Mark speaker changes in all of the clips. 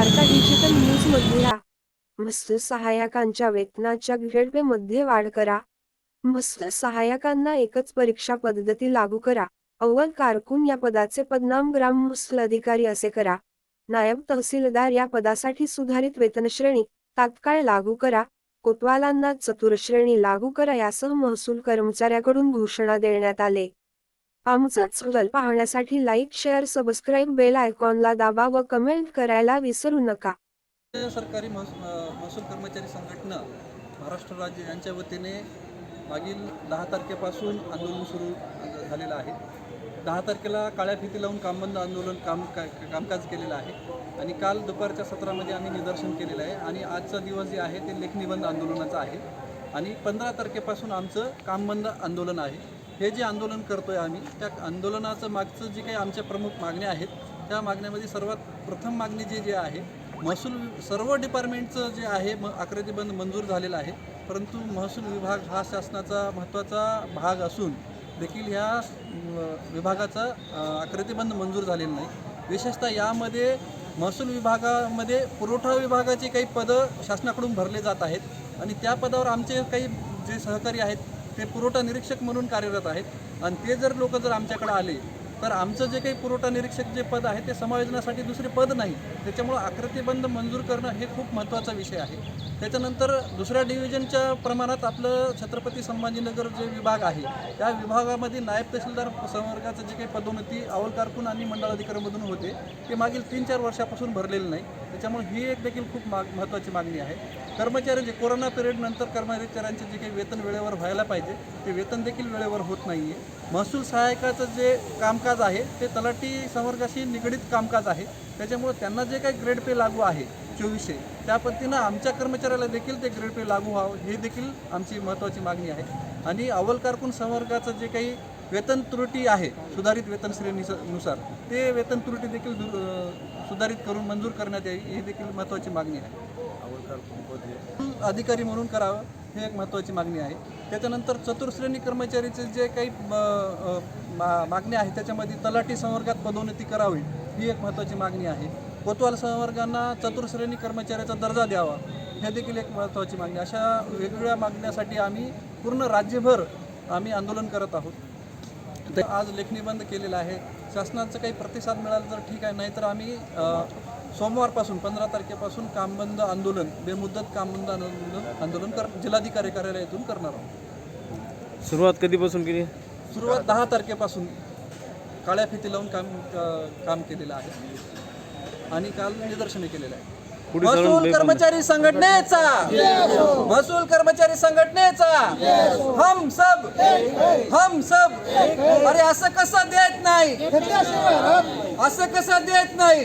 Speaker 1: वार्ता डिजिटल न्यूजमध्ये मस्त सहाय्यकांच्या वेतनाच्या ग्रेडमध्ये वाढ करा. मस्त सहाय्यकांना एकच परीक्षा पद्धती लागू करा. अव्वल कारकून या पदाचे पदनाम ग्राम मुसल अधिकारी असे करा. नायब तहसीलदार या पदासाठी सुधारित वेतनश्रेणी तात्काळ लागू करा. कोतवालांना चतुरश्रेणी लागू करा यासह महसूल कर्मचाऱ्याकडून घोषणा देण्यात आले. आमचं चॅनल पाहण्यासाठी लाईक शेअर सबस्क्राईब बेल आयकॉनला दाबा व कमेंट करायला विसरू नका.
Speaker 2: सरकारी महसूल कर्मचारी संघटना महाराष्ट्र राज्य यांच्या वतीने मागील दहा तारखेपासून आंदोलन सुरू झालेलं आहे. दहा तारखेला काळ्या फिती लावून कामबंद आंदोलन काम का कामकाज केलेलं आहे. आणि काल दुपारच्या सत्रामध्ये आम्ही निदर्शन केलेलं आहे. आणि आजचा दिवस जे आहे ते लेखनिबंध आंदोलनाचा आहे. आणि पंधरा तारखेपासून आमचं कामबंद आंदोलन आहे. हे जे आंदोलन करतोय आम्ही त्या आंदोलनाचं मागचं जे काही आमच्या प्रमुख मागण्या आहेत त्या मागण्यामध्ये सर्वात प्रथम मागणी जी जी आहे महसूल वि- सर्व डिपार्टमेंटचं जे आहे म आकृतीबंध मंजूर झालेलं आहे. परंतु महसूल विभाग हा शासनाचा महत्त्वाचा भाग असून देखील ह्या विभागाचा अ, आकृतीबंध मंजूर झालेला नाही. विशेषतः यामध्ये महसूल विभागामध्ये पुरवठा विभागाची काही पदं शासनाकडून भरले जात आहेत. आणि त्या पदावर आमचे काही जे सहकारी आहेत ते पुरवठा निरीक्षक म्हणून कार्यरत आहेत. आणि ते जर लोक जर आमच्याकडे आले तर आमचं जे काही पुरवठा निरीक्षक जे पद आहे ते समायोजनासाठी दुसरे पद नाही. त्याच्यामुळं आकृतीबंध मंजूर करणं हे खूप महत्त्वाचा विषय आहे. त्याच्यानंतर दुसऱ्या डिव्हिजनच्या प्रमाणात आपलं छत्रपती संभाजीनगर जे विभाग आहे त्या विभागामध्ये नायब तहसीलदार संवर्गाचं जे काही पदोन्नती अवल कारकून आणि मंडळाधिकाऱ्यांमधून होते ते मागील तीन चार वर्षापासून भरलेलं नाही. त्याच्यामुळे ही एक देखील खूप माग महत्त्वाची मागणी आहे. कर्मचारी जे कोरोना पिरियडनंतर कर्मचाऱ्यांचे जे काही वेतन वेळेवर व्हायला पाहिजे ते वेतन देखील वेळेवर होत नाही आहे महसूल सहायकाचं जे कामकाज आहे ते तलाठी संवर्गाशी निगडीत कामकाज आहे. त्याच्यामुळे त्यांना जे काही ग्रेड पे लागू आहे चोवीसशे त्या पद्धतीनं आमच्या कर्मचाऱ्याला देखील ते ग्रेड पे लागू व्हावं हे देखील आमची महत्त्वाची मागणी आहे. आणि अव्वल कारकून संवर्गाचं जे काही वेतन त्रुटी आहे सुधारित वेतन श्रेणीनुसार ते वेतन त्रुटी देखील सुधारित करून मंजूर करण्यात यावी ही देखील महत्त्वाची मागणी आहे. अधिकारी म्हणून करावं हे एक महत्त्वाची मागणी आहे. त्याच्यानंतर चतुर्श्रेणी कर्मचारीचे जे काही अ, मा- मागणी आहे त्याच्यामध्ये तलाठी संवर्गात पदोन्नती करावी ही एक महत्त्वाची मागणी आहे. कोतवाल संवर्गांना चतुर्श्रेणी कर्मचाऱ्याचा दर्जा द्यावा हे देखील एक महत्त्वाची मागणी अशा वेगवेगळ्या मागण्यासाठी आम्ही पूर्ण राज्यभर आम्ही आंदोलन करत आहोत. आज लेखणी बंद केलेला आहे. शासनाचं काही प्रतिसाद मिळाला तर ठीक आहे नाहीतर आम्ही सोमवारपासून पंधरा तारखेपासून कामबंद आंदोलन बेमुदत कामबंद आंदोलन आंदोलन कर जिल्हाधिकारी कार्यालयातून करणार आहोत.
Speaker 3: सुरुवात कधीपासून केली?
Speaker 2: सुरुवात दहा तारखेपासून काळ्या फिती लावून काम काम केलेलं आहे. आणि काल निदर्शने केलेलं आहे. महसूल. कर्मचारी संघटनेचा! महसूल कर्मचारी संघटनेचा! हम सब हम सब अरे असं कसं देत नाही? असं कसं देत नाही?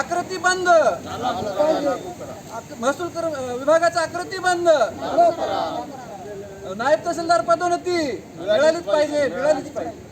Speaker 2: आकृती बंद. महसूल कर विभागाचा आकृती बंद. नायब तहसीलदार पदोन्नती. मिळालीच पाहिजे मिळालीच पाहिजे.